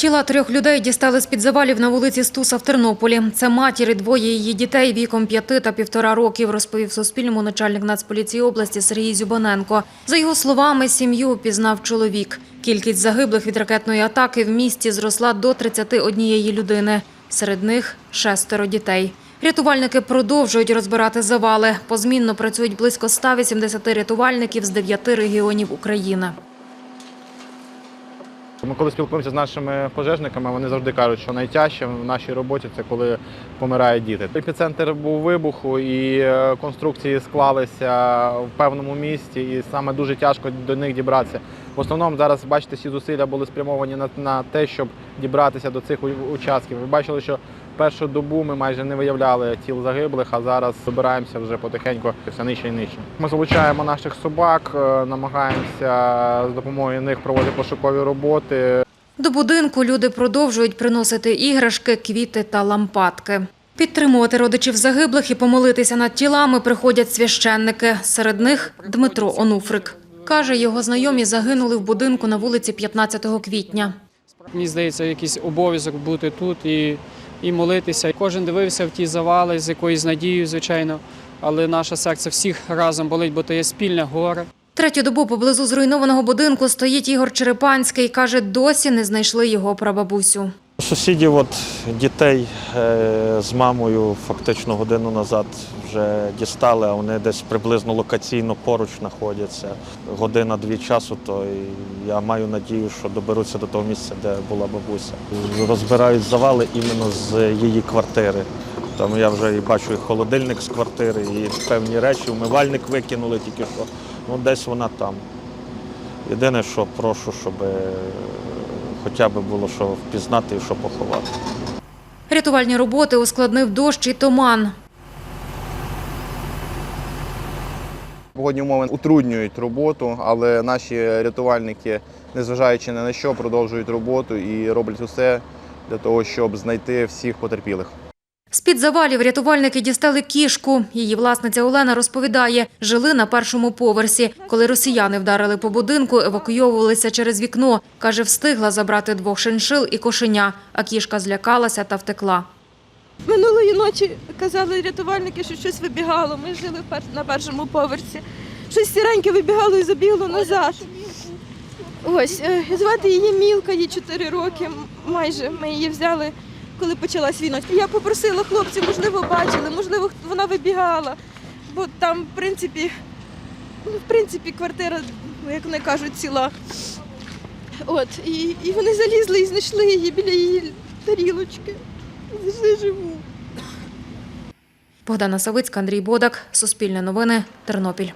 Тіла трьох людей дістали з-під завалів на вулиці Стуса в Тернополі. Це матір і двоє її дітей віком п'яти та півтора років, розповів Суспільному начальник Нацполіції області Сергій Зюбаненко. За його словами, сім'ю пізнав чоловік. Кількість загиблих від ракетної атаки в місті зросла до 31 людини. Серед них шестеро дітей. Рятувальники продовжують розбирати завали. Позмінно працюють близько 180 рятувальників з 9 регіонів України. Ми коли спілкуємося з нашими пожежниками, вони завжди кажуть, що найтяжче в нашій роботі це коли помирають діти. Епіцентр був вибуху, і е, конструкції склалися в певному місці, і саме дуже тяжко до них дібратися. В основному зараз бачите, всі зусилля були спрямовані на, на те, щоб дібратися до цих участків. Ви бачили, що першу добу ми майже не виявляли тіл загиблих, а зараз добираємося вже потихеньку все нижче і нижче. Ми залучаємо наших собак, е, намагаємося з допомогою них проводити пошукові роботи. До будинку люди продовжують приносити іграшки, квіти та лампадки. Підтримувати родичів загиблих і помолитися над тілами приходять священники. Серед них Дмитро Онуфрик. Каже, його знайомі загинули в будинку на вулиці 15 квітня. Мені здається, якийсь обов'язок бути тут і, і молитися. Кожен дивився в ті завали з якоюсь надією, звичайно. Але наше серце всіх разом болить, бо то є спільне горе. Третю добу поблизу зруйнованого будинку стоїть Ігор Черепанський. Каже, досі не знайшли його прабабусю. Сусідів от дітей е, з мамою фактично годину назад вже дістали, а вони десь приблизно локаційно поруч знаходяться. Година-дві часу, то я маю надію, що доберуться до того місця, де була бабуся. Розбирають завали іменно з її квартири. Там я вже і бачу і холодильник з квартири, і певні речі, умивальник викинули тільки що. Ну, десь вона там. Єдине, що прошу, щоб е, хоча б було що впізнати і що поховати. Рятувальні роботи ускладнив дощ і туман. Погодні умови утруднюють роботу, але наші рятувальники, незважаючи на що, продовжують роботу і роблять усе для того, щоб знайти всіх потерпілих. З-під завалів рятувальники дістали кішку. Її власниця Олена розповідає, жили на першому поверсі. Коли росіяни вдарили по будинку, евакуйовувалися через вікно. Каже, встигла забрати двох шиншил і кошеня, а кішка злякалася та втекла. Минулої ночі казали рятувальники, що щось вибігало. Ми жили на першому поверсі. Щось сіреньке вибігало і забігло назад. Ось, е, звати її Мілка, їй 4 роки майже. Ми її взяли, коли почалась війна. Я попросила хлопців, можливо, бачили, можливо, вона вибігала. Бо там, в принципі, ну, в принципі, квартира, як вони кажуть, ціла. От, і, і вони залізли і знайшли її біля її тарілочки. Знайшли живу. Богдана Савицька, Андрій Бодак, Суспільне новини, Тернопіль.